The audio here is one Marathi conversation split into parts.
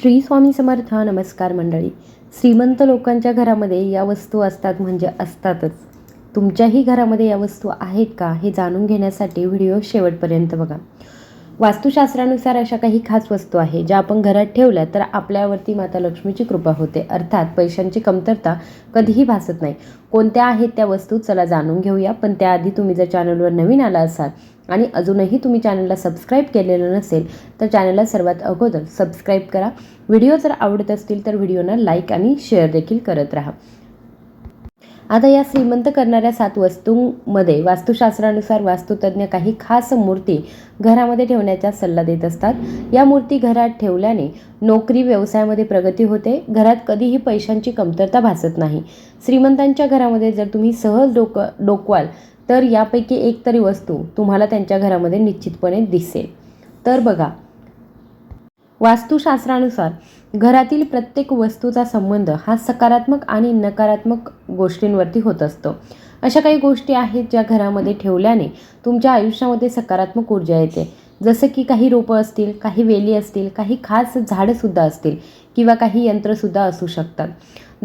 श्री स्वामी समर्थ नमस्कार मंडळी. श्रीमंत लोकांच्या घरामध्ये या वस्तू असतात म्हणजे असतातच. तुमच्याही घरामध्ये या वस्तू आहेत का हे जाणून घेण्यासाठी व्हिडिओ शेवटपर्यंत बघा. वास्तुशास्त्रानुसार अशा काही खास वस्तू आहे ज्या आपण घरात ठेवल्या तर आपल्यावरती माता लक्ष्मीची कृपा होते. अर्थात पैशांची कमतरता कधीही भासत नाही. कोणत्या आहेत त्या वस्तू चला जाणून घेऊया पण त्याआधी तुम्ही जर चॅनलवर नवीन आला असाल आणि अजूनही तुम्ही चॅनलला सबस्क्राईब केलेलं नसेल तर चॅनलला सर्वात अगोदर सबस्क्राईब करा. व्हिडिओ जर आवडत असतील तर व्हिडिओना लाईक आणि शेअर देखील करत राहा. आता या श्रीमंत करणाऱ्या सात वस्तूंमध्ये वास्तुशास्त्रानुसार वास्तुतज्ञ काही खास मूर्ती घरामध्ये ठेवण्याचा सल्ला देत असतात. या मूर्ती घरात ठेवल्याने नोकरी व्यवसायामध्ये प्रगती होते. घरात कधीही पैशांची कमतरता भासत नाही. श्रीमंतांच्या घरामध्ये जर तुम्ही सहज डोक डोकवाल तर यापैकी एक तरी वस्तू तुम्हाला त्यांच्या घरामध्ये निश्चितपणे दिसेल. तर बघा. वास्तुशास्त्रानुसार घरातील प्रत्येक वस्तूचा संबंध हा सकारात्मक आणि नकारात्मक गोष्टींवरती होत असतो. अशा काही गोष्टी आहेत ज्या घरामध्ये ठेवल्याने तुमच्या आयुष्यामध्ये सकारात्मक ऊर्जा येते. जसं की काही रोपं असतील काही वेली असतील काही खास झाडंसुद्धा असतील किंवा काही यंत्रसुद्धा असू शकतात.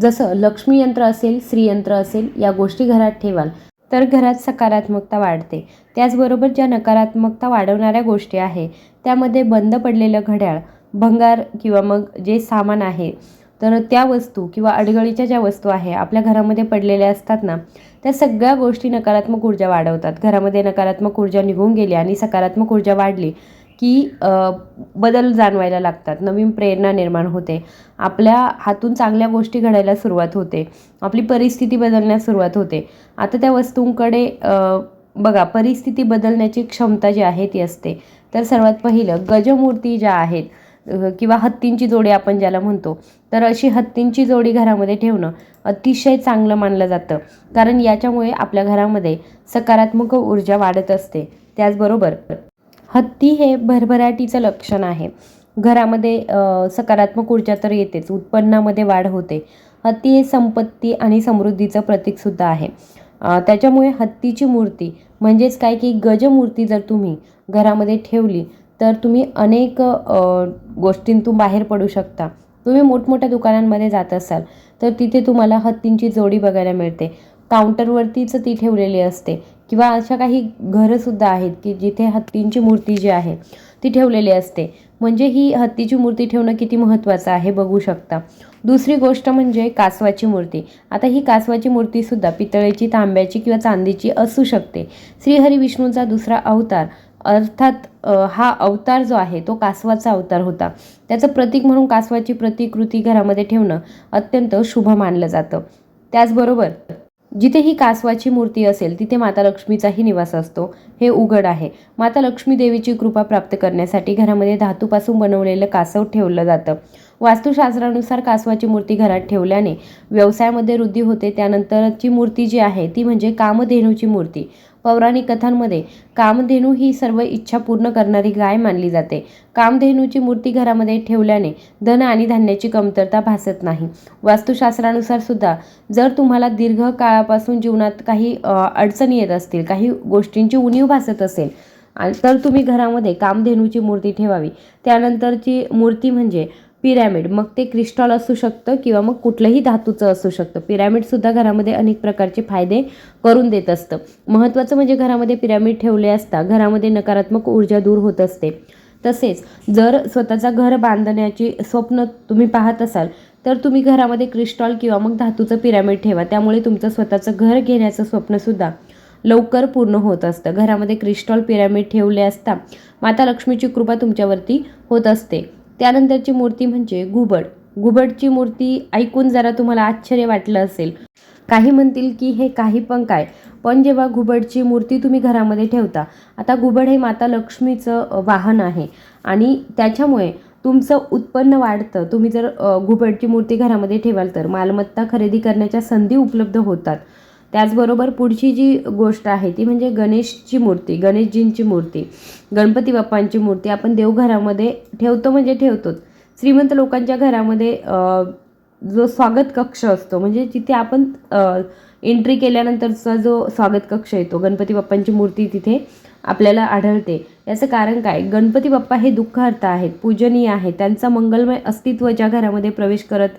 जसं लक्ष्मी यंत्र असेल श्रीयंत्र असेल या गोष्टी घरात ठेवाल तर घरात सकारात्मकता वाढते. त्याचबरोबर ज्या नकारात्मकता वाढवणाऱ्या गोष्टी आहे त्यामध्ये बंद पडलेलं घड्याळ भंगार किंवा मग जे सामान आहे तर त्या वस्तू किंवा अडगळीच्या ज्या वस्तू आहे आपल्या घरामध्ये पडलेल्या असतात ना त्या सगळ्या गोष्टी नकारात्मक ऊर्जा वाढवतात. घरामध्ये नकारात्मक ऊर्जा निघून गेली आणि सकारात्मक ऊर्जा वाढली की बदल जाणवायला लागतात. नवीन प्रेरणा निर्माण होते. आपल्या हातून चांगल्या गोष्टी घडायला सुरुवात होते. आपली परिस्थिती बदलण्यास सुरुवात होते. आता त्या वस्तूंकडे बघा परिस्थिती बदलण्याची क्षमता जी आहे ती असते. तर सर्वात पहिलं गजमूर्ती ज्या आहेत किंवा हत्तींची जोडी आपण ज्याला म्हणतो तर अशी हत्तींची जोडी घरामध्ये ठेवणं अतिशय चांगलं मानलं जातं. कारण याच्यामुळे आपल्या घरामध्ये सकारात्मक ऊर्जा वाढत असते. त्याचबरोबर हत्ती हे भरभराटीचं लक्षण आहे. घरामध्ये सकारात्मक ऊर्जा तर येतेच उत्पन्नामध्ये वाढ होते. हत्ती हे संपत्ती आणि समृद्धीचं प्रतीकसुद्धा आहे. त्याच्यामुळे हत्तीची मूर्ती म्हणजेच काय की गजमूर्ती जर तुम्ही घरामध्ये ठेवली तर तुम्ही अनेक गोष्टींतून बाहेर पडू शकता. तुम्ही मोठमोठ्या दुकानांमध्ये जात असाल तर तिथे तुम्हाला हत्तींची जोडी बघायला मिळते. काउंटरवरतीच ती ठेवलेली असते. किंवा अशा काही घरंसुद्धा आहेत की जिथे हत्तींची मूर्ती जी आहे ती ठेवलेली असते. म्हणजे ही हत्तीची मूर्ती ठेवणं किती महत्त्वाचं आहे बघू शकता. दुसरी गोष्ट म्हणजे कासवाची मूर्ती. आता ही कासवाची मूर्तीसुद्धा पितळेची तांब्याची किंवा चांदीची असू शकते. श्रीहरी विष्णूचा दुसरा अवतार अर्थात हा अवतार जो आहे तो कासवाचा अवतार होता. त्याचं प्रतीक म्हणून कासवाची प्रतिकृती घरामध्ये ठेवणं अत्यंत शुभ मानलं जातं. त्याचबरोबर जिथे ही कासवाची मूर्ती असेल तिथे माता लक्ष्मीचाही निवास असतो. हे उघड आहे. माता लक्ष्मी देवीची कृपा प्राप्त करण्यासाठी घरामध्ये धातूपासून बनवलेलं कासव ठेवलं जातं. वास्तुशास्त्रानुसार कासवाची मूर्ती घरात ठेवल्याने व्यवसायामध्ये वृद्धी होते. त्यानंतरची मूर्ती जी आहे ती म्हणजे कामधेनूची मूर्ती. पौराणिक कथांमध्ये कामधेनू ही सर्व इच्छा पूर्ण करणारी गाय मानली जाते. कामधेनूची मूर्ती घरामध्ये ठेवल्याने धन आणि धान्याची कमतरता भासत नाही. वास्तुशास्त्रानुसार सुद्धा जर तुम्हाला दीर्घ काळापासून जीवनात काही अडचणी येत असतील काही गोष्टींची उणीव भासत असेल तर तुम्ही घरामध्ये कामधेनूची मूर्ती ठेवावी. त्यानंतरची मूर्ती म्हणजे पिरॅमिड. मग ते क्रिस्टॉल असू शकतं किंवा मग कुठलंही धातूचं असू शकतं. पिरॅमिडसुद्धा घरामध्ये अनेक प्रकारचे फायदे करून देत असतं. महत्त्वाचं म्हणजे घरामध्ये पिरॅमिड ठेवले असता घरामध्ये नकारात्मक ऊर्जा दूर होत असते. तसेच जर स्वतःचा घर बांधण्याची स्वप्न तुम्ही पाहत असाल तर तुम्ही घरामध्ये क्रिस्टॉल किंवा मग धातूचं पिरॅमिड ठेवा. त्यामुळे तुमचं स्वतःचं घर घेण्याचं स्वप्नसुद्धा लवकर पूर्ण होत असतं. घरामध्ये क्रिस्टॉल पिरॅमिड ठेवले असता माता लक्ष्मीची कृपा तुमच्यावरती होत असते. त्यानंतरची मूर्ती म्हणजे घुबड घुबडची मूर्ती ऐकून जरा तुम्हाला आश्चर्य वाटलं असेल. काही म्हणतील की हे काही पण काय पण जेव्हा घुबडची मूर्ती तुम्ही घरामध्ये ठेवता आता घुबड हे माता लक्ष्मीचं वाहन आहे आणि त्याच्यामुळे तुमचं उत्पन्न वाढतं. तुम्ही जर घुबडची मूर्ती घरामध्ये ठेवाल तर मालमत्ता खरेदी करण्याच्या संधी उपलब्ध होतात. त्याचबरोबर पुढची जी गोष्ट आहे ती म्हणजे गणेशची मूर्ती गणेशजींची मूर्ती गणपती बाप्पांची मूर्ती आपण देवघरामध्ये ठेवतो म्हणजे ठेवतोच. श्रीमंत लोकांच्या घरामध्ये जो स्वागत कक्ष असतो म्हणजे तिथे आपण एंट्री केल्यानंतरचा जो स्वागत कक्ष येतो गणपती बाप्पांची मूर्ती तिथे आपल्याला आढळते. याचं कारण काय? गणपती बाप्पा हे दुःखहर्ता आहेत पूजनीय आहेत त्यांचा मंगलमय अस्तित्व ज्या घरामध्ये प्रवेश करत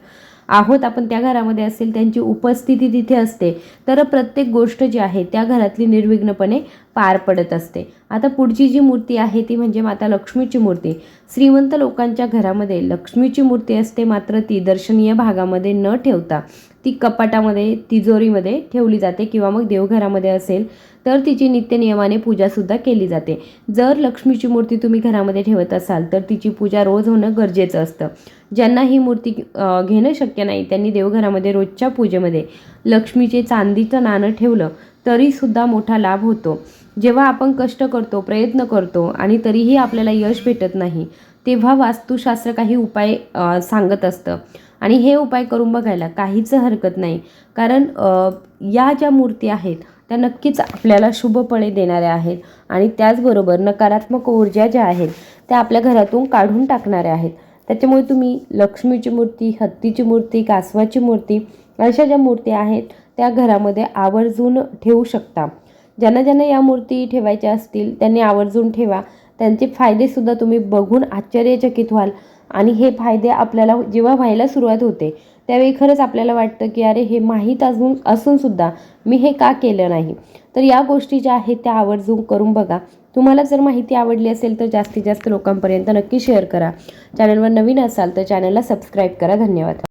आहोत आपण त्या घरामध्ये असेल त्यांची उपस्थिती तिथे असते. तर प्रत्येक गोष्ट जी आहे त्या घरातली निर्विघ्नपणे पार पडत असते. आता पुढची जी मूर्ती आहे ती म्हणजे माता लक्ष्मीची मूर्ती. श्रीमंत लोकांच्या घरामध्ये लक्ष्मीची मूर्ती असते मात्र ती दर्शनीय भागामध्ये न ठेवता. ती कपाटामध्ये तिजोरीमध्ये ठेवली जाते किंवा मग देवघरामध्ये असेल तर तिची नित्यनियमाने पूजासुद्धा केली जाते. जर लक्ष्मीची मूर्ती तुम्ही घरामध्ये ठेवत असाल तर तिची पूजा रोज होणं गरजेचं असतं. ज्यांना ही मूर्ती घेणं शक्य नाही त्यांनी देवघरामध्ये रोजच्या पूजेमध्ये लक्ष्मीचे चांदीचं नाणं ठेवलं तरीसुद्धा मोठा लाभ होतो. जेव्हा आपण कष्ट करतो प्रयत्न करतो आणि तरीही आपल्याला यश भेटत नाही तेव्हा वास्तुशास्त्र काही उपाय सांगत असतं. आणि हे उपाय करून बघायला काहीच हरकत नाही. कारण या ज्या मूर्ती आहेत त्या नक्कीच आपल्याला शुभपणे देणाऱ्या आहेत आणि त्याचबरोबर नकारात्मक ऊर्जा ज्या आहेत त्या आपल्या घरातून काढून टाकणाऱ्या आहेत. त्याच्यामुळे तुम्ही लक्ष्मीची मूर्ती हत्तीची मूर्ती कासवाची मूर्ती अशा ज्या मूर्ती आहेत त्या घरामध्ये आवर्जून ठेवू शकता. ज्यांना ज्यांना या मूर्ती ठेवायच्या असतील त्यांनी आवर्जून ठेवा. त्यांचे फायदेसुद्धा तुम्ही बघून आश्चर्यचकित व्हाल. आणि हे फायदे आपल्याला जेव्हा व्हायला सुरुवात होते त्यावेळी खरंच आपल्याला वाटतं की अरे हे माहीत अजून असूनसुद्धा मी हे का केलं नाही? तर या गोष्टी ज्या आहेत त्या आवर्जून करून बघा. तुम्हाला जर माहिती आवडली असेल तर जास्तीत जास्त लोकांपर्यंत नक्की शेअर करा. चॅनलवर नवीन असाल तर चॅनलला सबस्क्राईब करा. धन्यवाद.